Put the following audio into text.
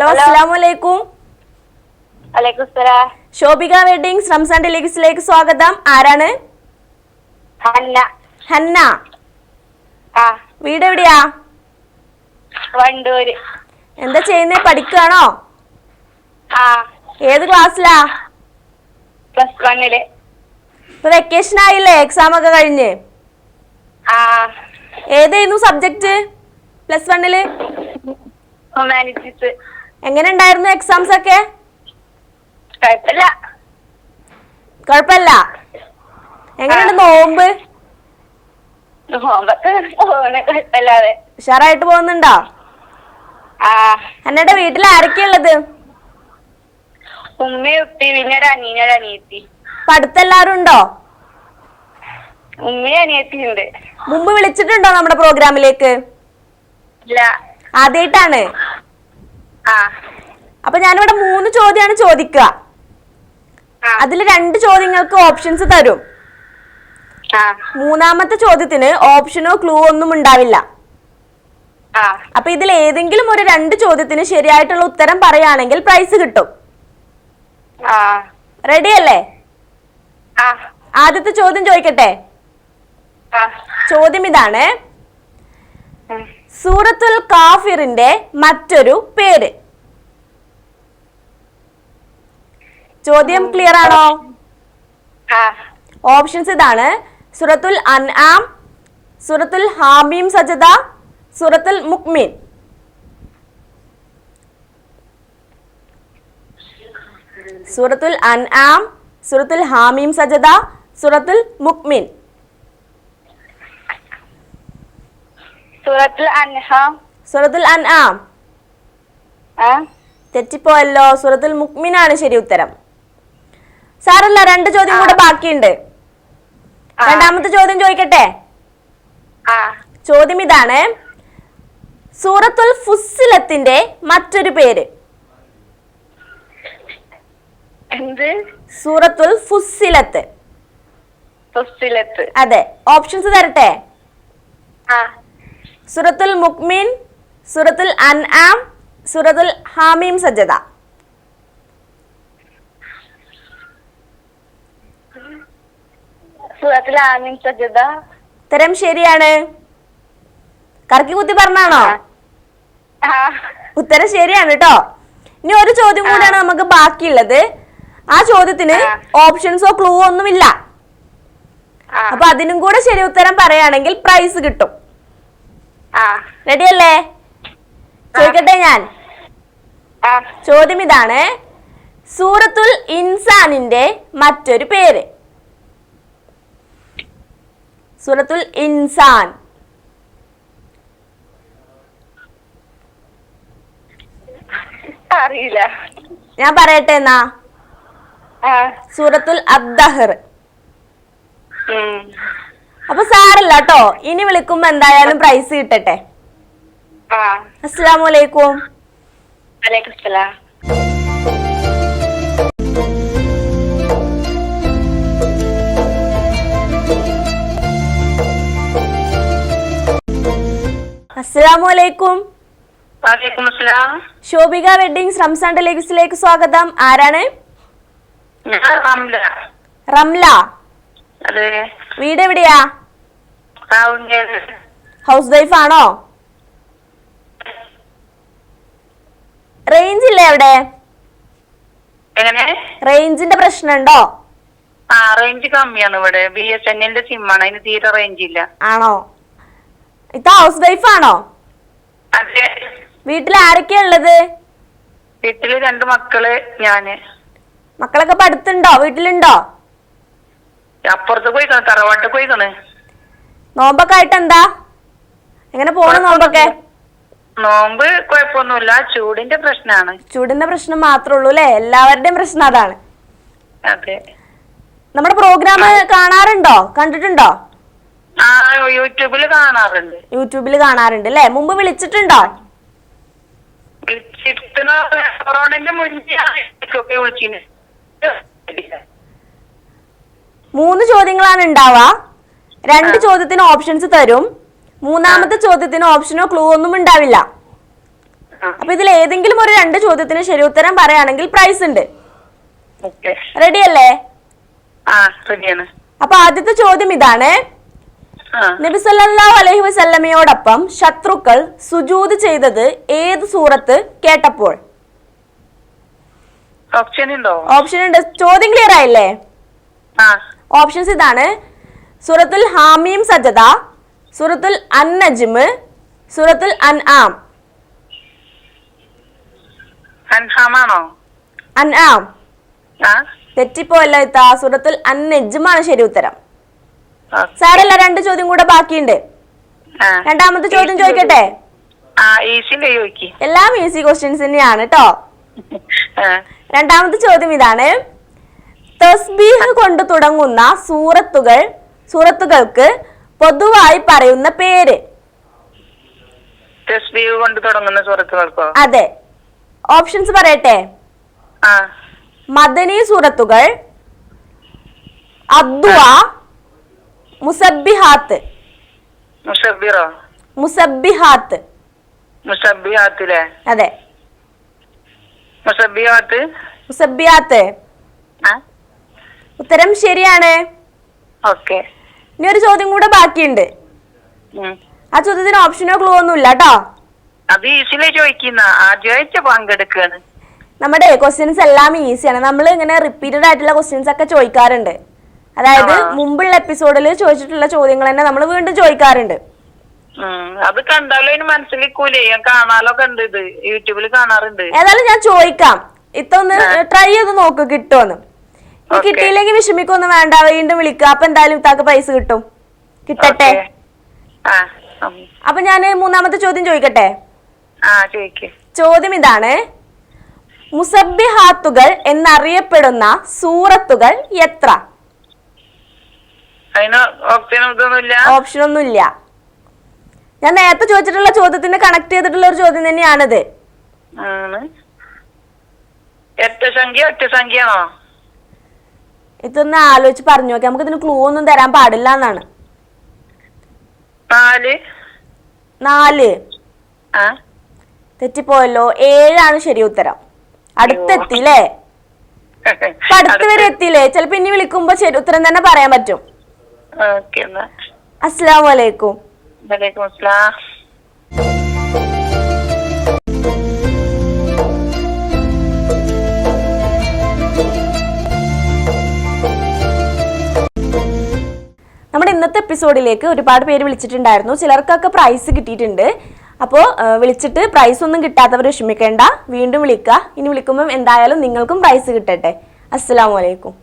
Hello അസ്സാം വലൈക്കും Shobhika weddings Ramzan ടെലിവിസിലേക്ക് സ്വാഗതം. ആരാണ്? ഹന്ന. വീട് എവിടെയാ? വണ്ടൂര്. എന്താ ചെയ്യുന്നേ? പഠിക്കുകയാണോ ഏത് ക്ലാസ്സിലാ? പ്ലസ് വണ്ണിൽ. ഇപ്പൊ വെക്കേഷൻ ആയില്ലേ? എക്സാം ഒക്കെ കഴിഞ്ഞ്. ഏതായിരുന്നു സബ്ജക്ട് പ്ലസ് വണ്ണിൽ? ഹ്യൂമാനിറ്റീസ് എങ്ങനെ ഉണ്ടായിരുന്നു എക്സാംസ് ഒക്കെ? കുഴപ്പമില്ല. കുഴപ്പമില്ല. എങ്ങനെയുണ്ട് നോമ്പ്? ഉഷാറായിട്ട് പോകുന്നുണ്ടോ? എന്നിട്ട് വീട്ടിൽ ആരൊക്കെയുള്ളത് പഠിത്തെല്ലാരും ഉമ്മയും ഉപ്പി പിന്നെ ഒരു അനിയനും ഒരു അനിയത്തി. ഇപ്പൊ ഉണ്ടോ? ഉമ്മയും മുമ്പ് വിളിച്ചിട്ടുണ്ടോ നമ്മുടെ പ്രോഗ്രാമിലേക്ക് ഇല്ല. ആദ്യമായിട്ടാണ് ആ അപ്പൊ ഞാനിവിടെ മൂന്ന് ചോദ്യമാണ് ചോദിക്കുക. അതിൽ രണ്ട് ചോദ്യങ്ങൾക്ക് ഓപ്ഷൻസ് തരും. മൂന്നാമത്തെ ചോദ്യത്തിന് ഓപ്ഷനോ ക്ലൂ ഒന്നും ഉണ്ടാവില്ല. അപ്പൊ ഇതിൽ ഏതെങ്കിലും ഒരു രണ്ട് ചോദ്യത്തിന് ശരിയായിട്ടുള്ള ഉത്തരം പറയുകയാണെങ്കിൽ പ്രൈസ് കിട്ടും. റെഡി അല്ലേ? ആദ്യത്തെ ചോദ്യം ചോദിക്കട്ടെ? ചോദ്യം ഇതാണ്. സൂറത്തുൽ കാഫിറിന്റെ മറ്റൊരു പേര്. ചോദ്യം ക്ലിയർ ആണോ? ഓപ്ഷൻസ് ഇതാണ്. സുറത്തുൽ അൻആം സുറത്തുൽ ഹാമീം സജദ സുറത്തുൽ മുക്മീൻ. സൂറത്തുൽ അൻആം സുറത്തുൽ ഹാമീം സജദ സുറത്തുൽ മുക്മിൻ. സൂറത്തുൽ അൻഹാം. സുറത്തുൽ അൻആം. തെറ്റിപ്പോയല്ലോ. സുറത്തുൽ ആണ് ശരി ഉത്തരം. സാറല്ല രണ്ട് ചോദ്യം കൂടെ ബാക്കിയുണ്ട്. രണ്ടാമത്തെ ചോദ്യം ചോദിക്കട്ടെ? ചോദ്യം ഇതാണ്. സൂറത്തുൽ ഫുസ്സിലത്തിന്റെ മറ്റൊരു പേര്. സൂറത്തുൽ ഫുസ്സിലത്ത്. ഫുസിലത്ത് അതെ ഓപ്ഷൻസ് തരട്ടെ? സൂറത്തുൽ മുക്മിൻ സൂറത്തുൽ അൻആം സൂറത്തുൽ ഹാമീം സജദ സൂറത്തുൽ ആമീൻ ഉത്തരം ശരിയാണ്. കറക്കി കുത്തി പറഞ്ഞാണോ? ഉത്തരം ശരിയാണ് കേട്ടോ ഇനി ഒരു ചോദ്യം കൂടിയാണ് നമുക്ക് ബാക്കിയുള്ളത്. ആ ചോദ്യത്തിന് ഓപ്ഷൻസോ ക്ലൂ ഒന്നുമില്ല. ഇല്ല അപ്പൊ അതിനും കൂടെ ശരി ഉത്തരം പറയുകയാണെങ്കിൽ പ്രൈസ് കിട്ടും. റെഡിയല്ലേ ചോദിക്കട്ടെ ഞാൻ. ചോദ്യം ഇതാണ്. സൂറത്തുൽ ഇൻസാനിന്റെ മറ്റൊരു പേര്. സൂറത്തുൽ ഇൻസാൻ. അറിയില്ല. ഞാൻ പറയട്ടെ എന്നാ? സൂറത്തുൽ അദ്ദഹർ. ഉം. അപ്പൊ സാറില്ല കേട്ടോ ഇനി വിളിക്കുമ്പോ എന്തായാലും പ്രൈസ് കിട്ടട്ടെ. ആ. അസ്സലാമു അലൈക്കും. വലൈക്കും സലാം അസ്സലാമു അലൈക്കും വലൈക്കും സലാം ശോഭിക വെഡിങ്സ് റംസാൻ ടെലിവിസിലേക്ക് സ്വാഗതം. ആരാണ്? റംല. വീട് എവിടെയാ? ഹൗസ് വൈഫ് ആണോ? റേഞ്ച് ഇല്ലേ അവിടെ? റേഞ്ചിന്റെ പ്രശ്നമുണ്ടോ? ആ റേഞ്ച് കമ്മിയാണ് ഇവിടെ. ബി എസ് എൻ എല്ലിന്റെ സിമ്മാണ് അതിന് തീരെ റേഞ്ച് ഇല്ല. ആണോ? ഇത്ത ഹൗസ് വൈഫ് ആണോ? അതെ. വീട്ടിൽ ആരൊക്കെയാ ഉള്ളത്? വീട്ടിൽ രണ്ട് മക്കൾ ഞാൻ. മക്കളൊക്കെ പഠിത്തുണ്ടോ? വീട്ടിലുണ്ടോ? അപ്പുറത്ത് പോയിക്കണ് തറവാട്ട് പോയിക്കണ്. നോമ്പൊക്കെ ആയിട്ട് എന്താ എങ്ങനെ പോണു നോമ്പൊക്കെ? നോമ്പ് കുഴപ്പമൊന്നുമില്ല ചൂടിന്റെ പ്രശ്നമാണ് ചൂടിന്റെ പ്രശ്നം മാത്രമേ ഉള്ളൂ അല്ലേ? എല്ലാവരുടെയും പ്രശ്നം അതാണ്. അതെ. നമ്മുടെ പ്രോഗ്രാം കാണാറുണ്ടോ? കണ്ടിട്ടുണ്ടോ? യൂട്യൂബിൽ കാണാറുണ്ട്. യൂട്യൂബിൽ കാണാറുണ്ട് അല്ലേ മുമ്പ് വിളിച്ചിട്ടുണ്ടോ? മുന്നേ ചോദ്യങ്ങളാണ് ഉണ്ടാവുക. രണ്ട്. ചോദ്യത്തിന് ഓപ്ഷൻസ് തരും. മൂന്നാമത്തെ ചോദ്യത്തിന് ഓപ്ഷനോ ക്ലൂ ഒന്നും ഉണ്ടാവില്ല. അപ്പൊ ഇതിൽ ഏതെങ്കിലും ഒരു രണ്ട് ചോദ്യത്തിന് ശരി ഉത്തരം പറയുകയാണെങ്കിൽ പ്രൈസ് ഉണ്ട്. ഓക്കെ. റെഡി അല്ലേ? അപ്പൊ ആദ്യത്തെ ചോദ്യം ഇതാണ്. ആ. അലഹി വസല്ലമയോടൊപ്പം ശത്രുക്കൾ സുജൂത് ചെയ്തത് ഏത് സൂറത്ത് കേട്ടപ്പോൾ? ഓപ്ഷൻ ഉണ്ടോ? ചോദ്യം ക്ലിയർ ആയില്ലേ? ഓപ്ഷൻസ് ഇതാണ്. സൂറത്തുൽ ഹാമീം സജദ സൂറത്തുൽ അന്നജിമ് നജ്മ് സൂറത്തുൽ അൻ ആം അൻആം. അൻ ആം. തെറ്റിപ്പോ അല്ല ഇത്ത. സൂറത്തുൽ അൻ നജ്മാണ് ശരി ഉത്തരം. സാരല്ല രണ്ട് ചോദ്യം കൂടെ ബാക്കിയുണ്ട്. രണ്ടാമത്തെ ചോദ്യം ചോദിക്കട്ടെ? എല്ലാം ഈസി ക്വസ്റ്റ്യൻസ് തന്നെയാണ് കേട്ടോ രണ്ടാമത്തെ ചോദ്യം ഇതാണ്. തസ്ബീഹ് കൊണ്ട് തുടങ്ങുന്ന സൂറത്തുകൾ സൂറത്തുകൾക്ക് പൊതുവായി പറയുന്ന പേര്. തസ്ബീഹ് കൊണ്ട് തുടങ്ങുന്ന അതെ. ഓപ്ഷൻസ് പറയട്ടെ? മദനി സൂറത്തുകൾ അദ്വ മുസബിഹാത്ത് മുസബിറോ മുസബിഹാത്ത് മുസബിഹാത്തിലെ അതെ. മുസബിഹാത്ത് മുസബിഹാത്ത് ഉത്തരം ശരിയാണ്. ഓക്കെ. ഇനി ഒരു ചോദ്യം കൂടെ ബാക്കിയുണ്ട്. ആ ചോദ്യത്തിന് ഓപ്ഷനോ ക്ലൂ ഒന്നും ഇല്ല കേട്ടോ അത് ഈസിലെ ചോദിക്കുന്ന ആദ്യമായിട്ട് പങ്കെടുക്കാണ്. നമ്മുടെ ക്വസ്റ്റ്യൻസ് എല്ലാം ഈസിയാണ് നമ്മൾ ഇങ്ങനെ റിപ്പീറ്റഡ് ആയിട്ടുള്ള ക്വസ്റ്റ്യൻസ് ഒക്കെ ചോദിക്കാറുണ്ട്. അതായത്. മുമ്പുള്ള എപ്പിസോഡിൽ ചോദിച്ചിട്ടുള്ള ചോദ്യങ്ങൾ തന്നെ നമ്മൾ വീണ്ടും ചോദിക്കാറുണ്ട്. അത് കണ്ടാലും അതിന് മനസ്സിലിക്കൂലേ. ഞാൻ കാണാലൊക്കെ ഉണ്ട് ഇത്. യൂട്യൂബിൽ കാണാറുണ്ട്. ഏതായാലും ഞാൻ ചോദിക്കാം. ഇത്തൊന്ന് ട്രൈ ചെയ്ത് നോക്ക് കിട്ടുമെന്ന് ഇനി. കിട്ടിയില്ലെങ്കിൽ വിഷമിക്കൊന്നും വേണ്ട. വീണ്ടും വിളിക്കുക അപ്പൊ എന്തായാലും ഇത്താക്ക് പൈസ കിട്ടും. കിട്ടട്ടെ? അപ്പൊ ഞാൻ മൂന്നാമത്തെ ചോദ്യം ചോദിക്കട്ടെ? ചോദ്യം ഇതാണ്. മുസബിഹാത്തുകൾ എന്നറിയപ്പെടുന്ന സൂറത്തുകൾ എത്ര? ഓപ്ഷൻ ഒന്നുമില്ല. ഞാൻ നേരത്തെ ചോദിച്ചിട്ടുള്ള ചോദ്യത്തിന് കണക്ട് ചെയ്തിട്ടുള്ള ഒരു ചോദ്യം തന്നെയാണിത്. ഇതൊന്ന് ആലോചിച്ച് പറഞ്ഞു നോക്കാം. നമുക്ക് ഇതിന് ക്ലൂ ഒന്നും തരാൻ പാടില്ല എന്നാണ്. നാല്. തെറ്റിപ്പോയല്ലോ. ഏഴാണ് ശരി ഉത്തരം. അടുത്തെത്തില്ലേ അടുത്ത് വരെ എത്തിയില്ലേ ചിലപ്പോ ഇനി വിളിക്കുമ്പോ ശരി ഉത്തരം തന്നെ പറയാൻ പറ്റും. അസ്സാം വലൈക്കും വലൈക്കും അസ്സലാം നമ്മുടെ ഇന്നത്തെ എപ്പിസോഡിലേക്ക് ഒരുപാട് പേര് വിളിച്ചിട്ടുണ്ടായിരുന്നു. ചിലർക്കൊക്കെ പ്രൈസ് കിട്ടിയിട്ടുണ്ട്. അപ്പോൾ വിളിച്ചിട്ട് പ്രൈസ് ഒന്നും കിട്ടാത്തവർ വിഷമിക്കേണ്ട. വീണ്ടും വിളിക്കുക ഇനി വിളിക്കുമ്പം എന്തായാലും നിങ്ങൾക്കും പ്രൈസ് കിട്ടട്ടെ. അസ്സലാമു അലൈക്കും